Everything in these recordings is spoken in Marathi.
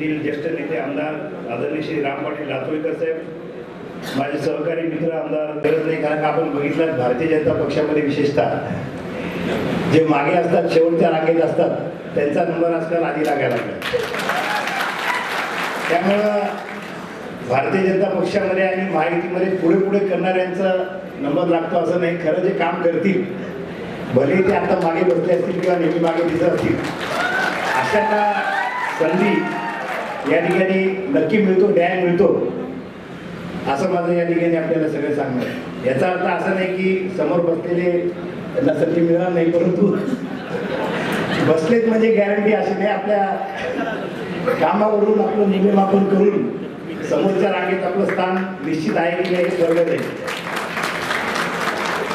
येथील ज्येष्ठ नेते आमदार आदरणीय श्री राम पाटील लातूरकर साहेब माझे सहकारी मित्र आमदार गरज नाही कारण आपण बघितलं भारतीय जनता पक्षामध्ये विशेषतः जे मागे असतात शेवटच्या रांगेत असतात त्यांचा नंबर आजकाल आधी लागायला लागला. त्यामुळं भारतीय जनता पक्षामध्ये आणि महायुतीमध्ये पुढे पुढे करणाऱ्यांचा नंबर लागतो असं नाही. खरं जे काम करतील भले ते आता मागे बसले असतील किंवा नेहमी मागे दिसत असतील अशांना संधी या ठिकाणी नक्की मिळतो न्याय मिळतो. असं माझं या ठिकाणी आपल्याला सगळं सांगणं याचा अर्थ असा नाही की समोर बसलेले त्यांना संधी मिळणार नाही परंतु बसलेत म्हणजे गॅरंटी अशी नाही. आपल्या कामावरून आपलं मूल्यमापन करून समोरच्या रांगेत आपलं स्थान निश्चित आहे की नाही हे ठरलं जाईल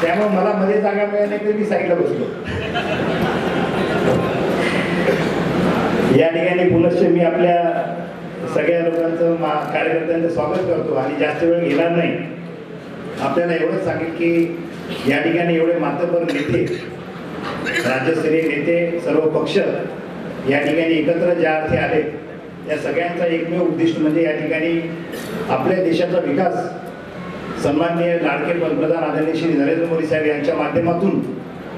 त्यामुळे मला मध्ये जागा मिळाली नाही तर मी साईडला बसलो. या ठिकाणी पुनश्च मी आपल्या सगळ्या लोकांचं मा- कार्यकर्त्यांचं स्वागत करतो आणि जास्त वेळ घेणार नाही. आपल्याला एवढंच सांगेल की या ठिकाणी एवढे मातबर नेते राज्यस्तरीय नेते सर्व पक्ष या ठिकाणी एकत्र ज्या अर्थी आले या सगळ्यांचा एकमेव उद्दिष्ट म्हणजे या ठिकाणी आपल्या देशाचा विकास. सन्माननीय लाडके पंतप्रधान आदरणीय श्री नरेंद्र मोदी साहेब यांच्या माध्यमातून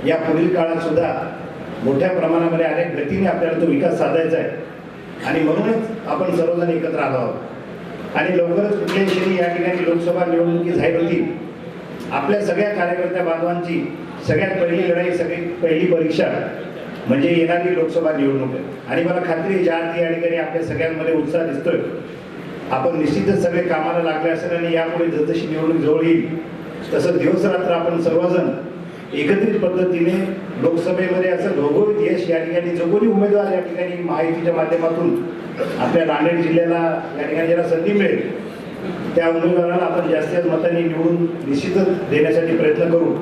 या पुढील काळात सुद्धा मोठ्या प्रमाणामध्ये अनेक गतीने आपल्याला तो विकास साधायचा आहे. आणि म्हणूनच आपण सर्वजण एकत्र आलो आहोत. आणि लवकरच कुठल्याही क्षणी या ठिकाणी लोकसभा निवडणुकी जाहीर होतील. आपल्या सगळ्या कार्यकर्त्या बांधवांची सगळ्यात पहिली लढाई सगळी पहिली परीक्षा म्हणजे येणारी लोकसभा निवडणूक आहे. आणि मला खात्री ज्या अर्थी या ठिकाणी आपल्या सगळ्यांमध्ये उत्साह दिसतोय आपण निश्चितच सगळे कामाला लागले असेल आणि यापुढे जसजशी निवडणूक जवळ येईल तसं दिवस रात्र आपण सर्वजण एकत्रित पद्धतीने लोकसभेमध्ये असं घवघवीत यश या ठिकाणी जगोरी उमेदवार या ठिकाणी माहितीच्या माध्यमातून आपल्या नांदेड जिल्ह्याला या ठिकाणी ज्याला संधी मिळेल त्या उमेदवाराला आपण जास्तीत मतांनी निवडून निश्चितच देण्यासाठी प्रयत्न करू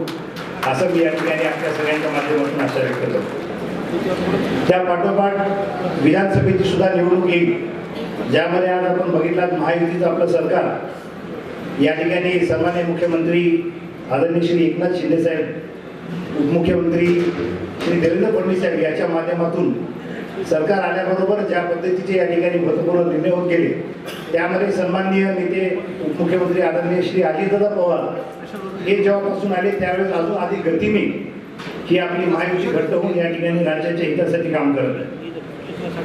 असं मी या ठिकाणी आपल्या सगळ्यांच्या माध्यमातून आशा व्यक्त करतो. त्या पाठोपाठ विधानसभेची सुद्धा निवडणूक येईल ज्यामध्ये आज आपण बघितलात महायुतीचं आपलं सरकार. या ठिकाणी सर्वांनी मुख्यमंत्री आदरणीय श्री एकनाथ शिंदे साहेब उपमुख्यमंत्री श्री देवेंद्र फडणवीस साहेब याच्या माध्यमातून सरकार आल्याबरोबर ज्या पद्धतीचे या ठिकाणी महत्त्वपूर्ण निर्णय होत गेले त्यामध्ये सन्माननीय नेते उपमुख्यमंत्री आदरणीय श्री अजितदादा पवार हे जेव्हापासून आले त्यावेळेस अजून अधिक गतीने ही आपली महायुती घट्ट होऊन या ठिकाणी राज्याच्या हितासाठी काम करत आहे.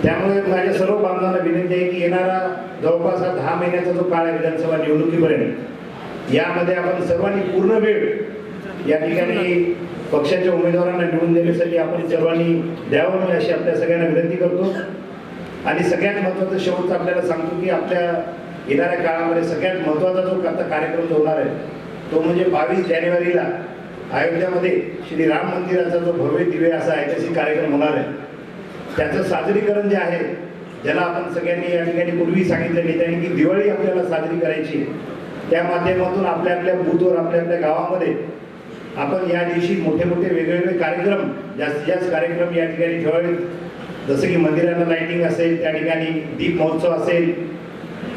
त्यामुळे माझ्या सर्व बांधवांना विनंती आहे की येणारा जवळपास हा दहा महिन्याचा जो काळ आहे विधानसभा निवडणुकीपर्यंत यामध्ये आपण सर्वांनी पूर्ण वेळ या ठिकाणी पक्षाच्या उमेदवारांना निवडून देण्यासाठी आपण सर्वांनी द्यावं मी अशी आपल्या सगळ्यांना विनंती करतो. आणि सगळ्यात महत्त्वाचं शेवटचं आपल्याला सांगतो की आपल्या येणाऱ्या काळामध्ये सगळ्यात महत्त्वाचा जो आता कार्यक्रम जो होणार आहे तो म्हणजे बावीस जानेवारीला अयोध्यामध्ये श्री राम मंदिराचा जो भव्य दिव्य असा ऐतिहासिक कार्यक्रम होणार आहे. त्याचं सादरीकरण जे आहे ज्याला आपण सगळ्यांनी या ठिकाणी पूर्वी सांगितलं नेत्यांनी की दिवाळी आपल्याला साजरी करायची त्या माध्यमातून आपल्या आपल्या बूथवर आपल्या आपल्या गावामध्ये आपण या दिवशी मोठे मोठे वेगवेगळे कार्यक्रम जास्तीत जास्त कार्यक्रम या ठिकाणी ठेवावेत. जसं की मंदिरांना लाईटिंग असेल त्या ठिकाणी दीप महोत्सव असेल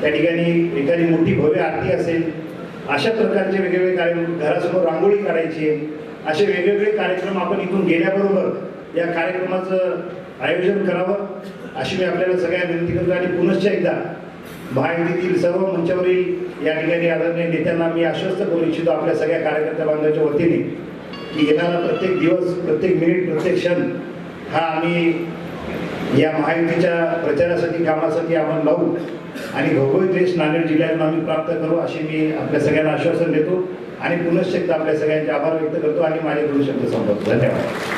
त्या ठिकाणी एखादी मोठी भव्य आरती असेल अशा प्रकारचे वेगवेगळे कार्यक्रम घरासमोर रांगोळी काढायची आहे. असे वेगवेगळे कार्यक्रम आपण इथून गेल्याबरोबर या कार्यक्रमाचं आयोजन करावं अशी मी आपल्याला सगळ्या विनंती करतो आणि पुनश्च एकदा महायुतीतील सर्व मंचावरील या ठिकाणी आदरणीय नेत्यांना मी आश्वस्त करू इच्छितो आपल्या सगळ्या कार्यकर्त्या बांधवाच्या वतीने की येणारा प्रत्येक दिवस प्रत्येक मिनिट प्रत्येक क्षण हा आम्ही या महायुतीच्या प्रचारासाठी कामासाठी आपण लावू आणि भौगोलिक देश नांदेड जिल्ह्यातून आम्ही प्राप्त करू अशी मी आपल्या सगळ्यांना आश्वासन देतो आणि पुनश्च आपल्या सगळ्यांचे आभार व्यक्त करतो आणि माझे दोन शब्द संपवतो धन्यवाद.